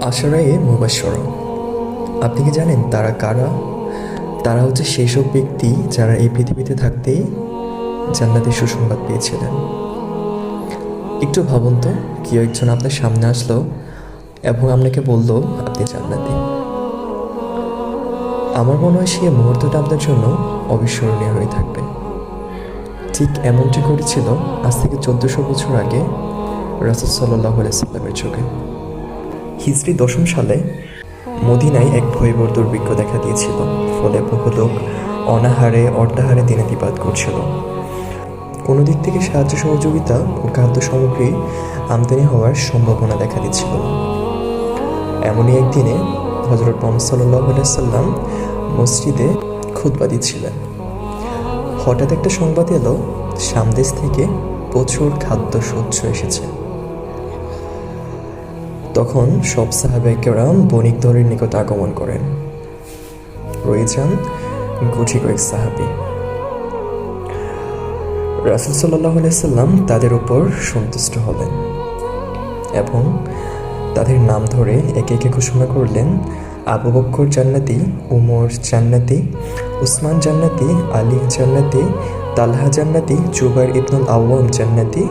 আশারায়ে মুবাশ্বর আপনি কি জানেন তারা কারা? তারা হচ্ছে সেই সব ব্যক্তি যারা এই পৃথিবীতে থাকতেই জান্নাতের সুসংবাদ পেয়েছিলেন। একটু ভাবুন তো, কেউ একজন আপনার সামনে আসলো এবং আপনাকে বলল, আপনি জান্নাতি। আমার মনে হয় সেই মুহূর্তটা আপনার জন্য অবিস্মরণীয় হয়ে থাকবে। ঠিক এমনটি করেছিল আজ থেকে চোদ্দশো বছর আগে রাসুল সাল্লাহ সাল্লামের যুগে। হিজরি দশম সালে মদিনায় এক ভয়বর দুর্ভিক্ষ দেখা দিয়েছিল, ফলে বহু লোক অনাহারে, অর্ধাহারে দিনাতিপাত করছিল। কোনো দিক থেকে সাহায্য সহযোগিতা ও খাদ্য সামগ্রী আমদানি হওয়ার সম্ভাবনা দেখা দিচ্ছিল এমনই একদিনে হজরত মোহাম্মদ সাল্লাহ সাল্লাম মসজিদে খুতবা দিচ্ছিলেন। হঠাৎ একটা সংবাদ এলো, সামদেশ থেকে প্রচুর খাদ্য শস্য এসেছে। তখন সব সাহাবেকেরাম বণিক দলের নিকট আগমন করেন। রয়ে যান গুটি কয়েক সাহাবি। রাসুল সাল্লাহ সাল্লাম তাদের উপর সন্তুষ্ট হলেন এবং তাদের নাম ধরে একে একে ঘোষণা করলেন, আবু বক্কর জান্নাতি, উমর জান্নাতি, উসমান জান্নাতি, আলী জান্নাতি, তালহা জান্নাতি, জুবাইর ইবনুল আওয়াম জান্নাতি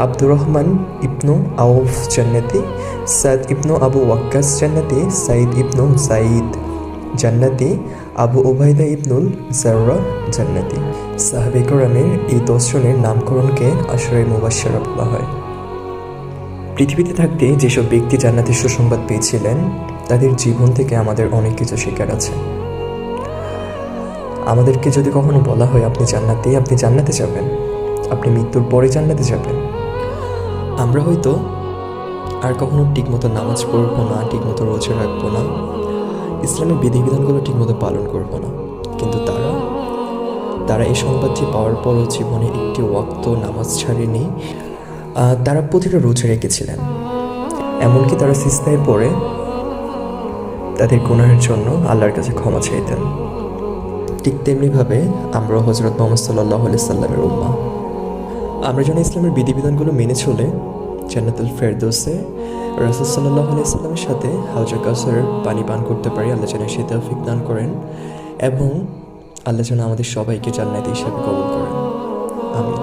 আব্দুর রহমান ইবনু আউফ জান্নাতি, সাদ ইবনু আবু ওয়াক্কাস জান্নাতি সাইদ ইবনু সাইদ জান্নাতি, আবু ওবায়দা ইবনুল জাররা জান্নাতি। সাহাবে কোরআনের এই দশজনের নামকরণকে আশরাই মুবাশশারা বলা হয়। পৃথিবীতে থাকতে যেসব ব্যক্তি জান্নাতের সুসংবাদ পেয়েছিলেন, তাদের জীবন থেকে আমাদের অনেক কিছু শেখার আছে। আমাদেরকে যদি কখনো বলা হয়, আপনি জান্নাতে আপনি জান্নাতে যাবেন। আপনি মৃত্যুর পরে জান্নাতে যাবেন। আমরা হয়তো আর কখনো ঠিকমতো নামাজ পড়ব না, ঠিকমতো রোজা রাখব না। ইসলামের বিধিবিধানগুলো ঠিকমতো পালন করব না। কিন্তু তারা তারা এই সংবাদটি পাওয়ার পরও জীবনে একটি ওয়াক্ত নামাজ ছাড়েনি তারা প্রতিটা রোজা রেখেছিলেন। এমনকি তারা সিস্তায় পড়ে তাদের গুনাহের জন্য আল্লাহর কাছে ক্ষমা চাইতেন। ঠিক তেমনিভাবে আমরা হজরত মোহাম্মদ সাল্লাহ সাল্লামের উম্মা। আমরা যেন ইসলামের বিধিবিধানগুলো মেনে চলে জান্নাতুল ফেরদোসে রাসুল সাল্লাহ সাল্লামের সাথে হাউজা কাউসার পানি পান করতে পারি, আল্লাহ যেন সে তৌফিক দান করেন এবং আল্লাহ যেন আমাদের সবাইকে জান্নাতি হিসাবে কবল করেন। আমি